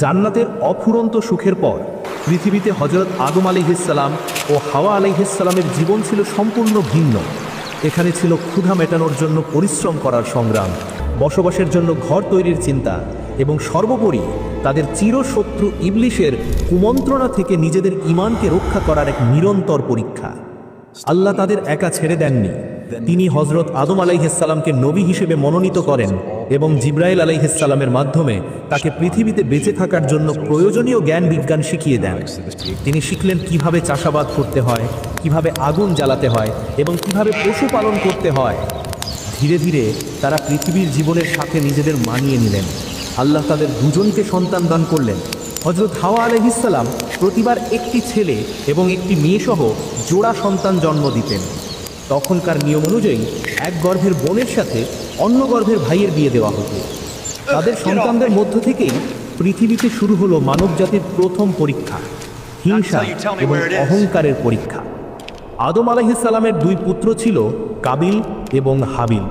জান্নাতের অফুরন্ত সুখের পর পৃথিবীতে হজরত আদম আলিহিসাল্লাম ও হাওয়া আলিহিসাল্লামের জীবন ছিল সম্পূর্ণ ভিন্ন। এখানে ছিল ক্ষুধা মেটানোর জন্য পরিশ্রম করার সংগ্রাম, বসবাসের জন্য ঘর তৈরির চিন্তা এবং সর্বোপরি তাদের চিরশত্রু ইবলিশের কুমন্ত্রণা থেকে নিজেদের ইমানকে রক্ষা করার এক নিরন্তর পরীক্ষা। আল্লাহ তাদের একা ছেড়ে দেননি। তিনি হজরত আদম আলাইহিসাল্লামকে নবী হিসেবে মনোনীত করেন এবং জিব্রাইল আলাইহিসাল্লামের মাধ্যমে তাকে পৃথিবীতে বেঁচে থাকার জন্য প্রয়োজনীয় জ্ঞান বিজ্ঞান শিখিয়ে দেন। তিনি শিখলেন কীভাবে চাষাবাদ করতে হয়, কীভাবে আগুন জ্বালাতে হয় এবং কীভাবে পশুপালন করতে হয়। ধীরে ধীরে তারা পৃথিবীর জীবনের সাথে নিজেদের মানিয়ে নিলেন। আল্লাহ তাদের দুজনকে সন্তান দান করলেন। হজরত হাওয়া আলহিসাল্লাম প্রতিবার একটি ছেলে এবং একটি মেয়েসহ জোড়া সন্তান জন্ম দিতেন। তখনকার নিয়ম অনুযায়ী এক গর্ভের বোনের সাথে অন্য গর্ভের ভাইয়ের বিয়ে দেওয়া হতো। তাদের সন্তানদের মধ্য থেকেই পৃথিবীতে শুরু হলো মানব জাতির প্রথম পরীক্ষা হিংসা এবং অহংকারের পরীক্ষা। আদম আলাইহিসাল্লামের দুই পুত্র ছিল কাবিল এবং হাবিল।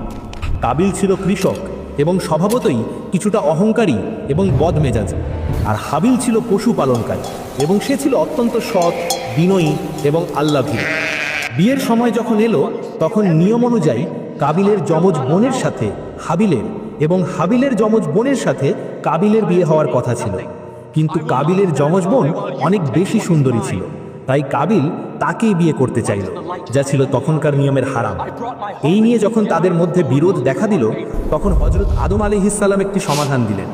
কাবিল ছিল কৃষক এবং স্বভাবতই কিছুটা অহংকারী এবং বদমেজাজ। আর হাবিল ছিল পশুপালনকারী এবং সে ছিল অত্যন্ত সৎ বিনয়ী এবং আল্লাভী বিয়ের সময় যখন এলো, তখন নিয়ম অনুযায়ী কাবিলের যমজ বোনের সাথে হাবিলের এবং হাবিলের যমজ বোনের সাথে কাবিলের বিয়ে হওয়ার কথা ছিল। কিন্তু কাবিলের যমজ বোন অনেক বেশি সুন্দরী ছিল, তাই কাবিল তাকেই বিয়ে করতে চাইল, যা ছিল তখনকার নিয়মের হারাম। এই নিয়ে যখন তাদের মধ্যে বিরোধ দেখা দিল, তখন হজরত আদম আলিহিসাল্লাম একটি সমাধান দিলেন।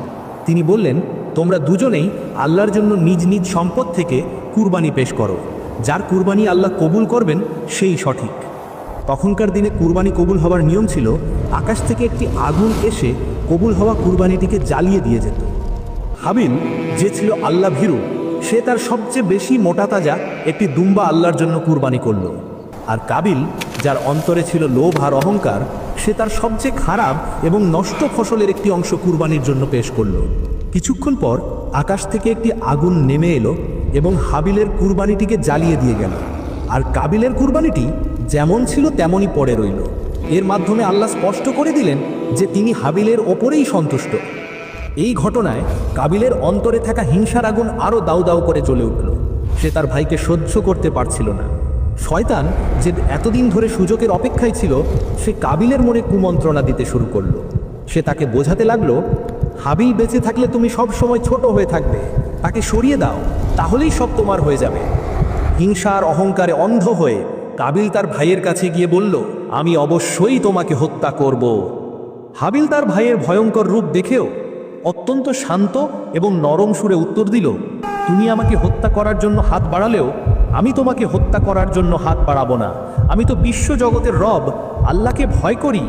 তিনি বললেন, তোমরা দুজনেই আল্লাহর জন্য নিজ নিজ সম্পদ থেকে কুরবানি পেশ করো। যার কুরবানি আল্লাহ কবুল করবেন সেই সঠিক। তখনকার দিনে কুরবানি কবুল হওয়ার নিয়ম ছিল, আকাশ থেকে একটি আগুন এসে কবুল হওয়া কুরবানিটিকে জ্বালিয়ে দিয়ে যেত। হাবিল, যে ছিল আল্লাহ ভীরু, সে তার সবচেয়ে বেশি মোটা তাজা একটি দুম্বা আল্লাহর জন্য কুরবানি করল। আর কাবিল, যার অন্তরে ছিল লোভ আর অহংকার, সে তার সবচেয়ে খারাপ এবং নষ্ট ফসলের একটি অংশ কুরবানির জন্য পেশ করল। কিছুক্ষণ পর আকাশ থেকে একটি আগুন নেমে এলো এবং হাবিলের কুরবানিটিকে জ্বালিয়ে দিয়ে গেল। আর কাবিলের কুরবানিটি যেমন ছিল তেমনই পড়ে রইল। এর মাধ্যমে আল্লাহ স্পষ্ট করে দিলেন যে তিনি হাবিলের ওপরেই সন্তুষ্ট। এই ঘটনায় কাবিলের অন্তরে থাকা হিংসার আগুন আরও দাউ দাউ করে জ্বলে উঠল। সে তার ভাইকে সহ্য করতে পারছিল না। শয়তান যে এতদিন ধরে সুযোগের অপেক্ষায় ছিল, সে কাবিলের মনে কুমন্ত্রণা দিতে শুরু করল। সে তাকে বোঝাতে লাগল, হাবিল বেঁচে থাকলে তুমি সব সময় ছোট হয়ে থাকবে। তাকে সরিয়ে দাও। তাহলেই সব তোমার হয়ে যাবে। হিংসার অহংকারে অন্ধ হয়ে কাবিল তার ভাইয়ের কাছে গিয়ে বলল, আমি অবশ্যই তোমাকে হত্যা করব। হাবিল তার ভাইয়ের ভয়ঙ্কর রূপ দেখেও অত্যন্ত শান্ত এবং নরম সুরে উত্তর দিল, তুমি আমাকে হত্যা করার জন্য হাত বাড়ালেও আমি তোমাকে হত্যা করার জন্য হাত বাড়াবো না। আমি তো বিশ্ব জগতের রব, আল্লাহকে ভয় করি।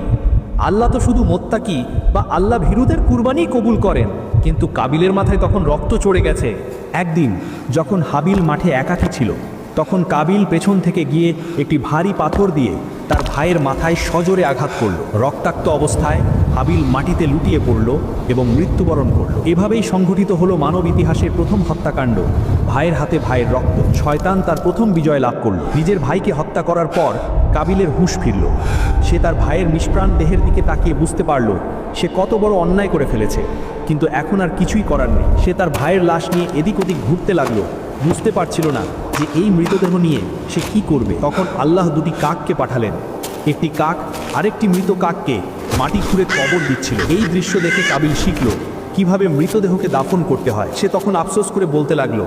আল্লাহ তো শুধু মোত্তাকি বা আল্লাহ ভীরুদের কুরবানি কবুল করেন। কিন্তু কাবিলের মাথায় তখন রক্ত চড়ে গেছে। একদিন, যখন হাবিল মাঠে একাকী ছিল, তখন কাবিল পেছন থেকে গিয়ে একটি ভারী পাথর দিয়ে তার ভাইয়ের মাথায় সজোরে আঘাত করল। রক্তাক্ত অবস্থায় হাবিল মাটিতে লুটিয়ে পড়ল এবং মৃত্যুবরণ করল। এভাবেই সংঘটিত হলো মানব ইতিহাসের প্রথম হত্যাকাণ্ড। ভাইয়ের হাতে ভাইয়ের রক্ত। শয়তান তার প্রথম বিজয় লাভ করল। নিজের ভাইকে হত্যা করার পর কাবিলের হুঁশ ফিরল। সে তার ভাইয়ের নিষ্প্রাণ দেহের দিকে তাকিয়ে বুঝতে পারল সে কত বড় অন্যায় করে ফেলেছে। কিন্তু এখন আর কিছুই করার নেই। সে তার ভাইয়ের লাশ নিয়ে এদিক ওদিক ঘুরতে লাগল। বুঝতে পারছিল না যে এই মৃতদেহ নিয়ে সে কি করবে। তখন আল্লাহ দুটি কাককে পাঠালেন। একটি কাক, আরেকটি মৃত কাককে মাটি খুঁড়ে কবর দিচ্ছিল। এই দৃশ্য দেখে কাবিল শিখল কীভাবে মৃতদেহকে দাফন করতে হয়। সে তখন আফসোস করে বলতে লাগল,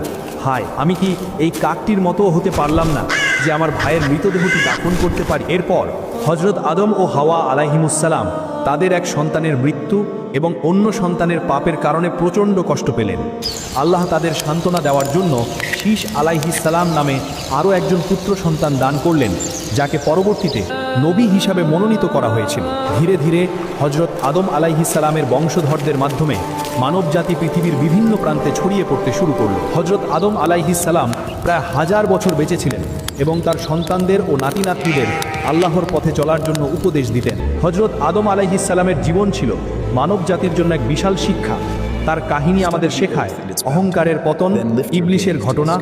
হায়, আমি কি এই কাকটির মতো হতে পারলাম না যে আমার ভাইয়ের মৃতদেহটি দাফন করতে পারি? এরপর হজরত আদম ও হাওয়া আলাহিমুসালাম তাদের এক সন্তানের মৃত্যু এবং অন্য সন্তানের পাপের কারণে প্রচণ্ড কষ্ট পেলেন। আল্লাহ তাদের সান্ত্বনা দেওয়ার জন্য শীষ আলাইহিসালাম নামে আরও একজন পুত্র সন্তান দান করলেন, যাকে পরবর্তীতে নবী হিসাবে মনোনীত করা হয়েছিল। ধীরে ধীরে হজরত আদম আলাইহিসালামের বংশধরদের মাধ্যমে মানবজাতি পৃথিবীর বিভিন্ন প্রান্তে ছড়িয়ে পড়তে শুরু করল। হজরত আদম আলাইহিসালাম প্রায় হাজার বছর বেঁচেছিলেন এবং তার সন্তানদের ও নাতি নাতনিদের আল্লাহর পথে চলার জন্য উপদেশ দিতেন। হজরত আদম আলাইহিসালামের জীবন ছিল মানব জাতির জন্য এক বিশাল শিক্ষা। তার কাহিনী আমাদের শেখায় অহংকারের পতন, ইবলিশের ঘটনা,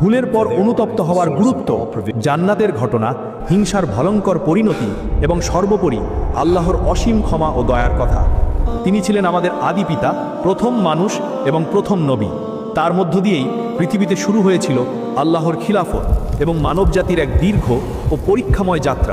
ভুলের পর অনুতপ্ত হওয়ার গুরুত্ব, জান্নাতের ঘটনা, হিংসার ভয়ঙ্কর পরিণতি এবং সর্বোপরি আল্লাহর অসীম ক্ষমা ও দয়ার কথা। তিনি ছিলেন আমাদের আদি পিতা, প্রথম মানুষ এবং প্রথম নবী। তার মধ্য দিয়েই পৃথিবীতে শুরু হয়েছিল আল্লাহর খিলাফত এবং মানবজাতির এক দীর্ঘ ও পরীক্ষাময় যাত্রা।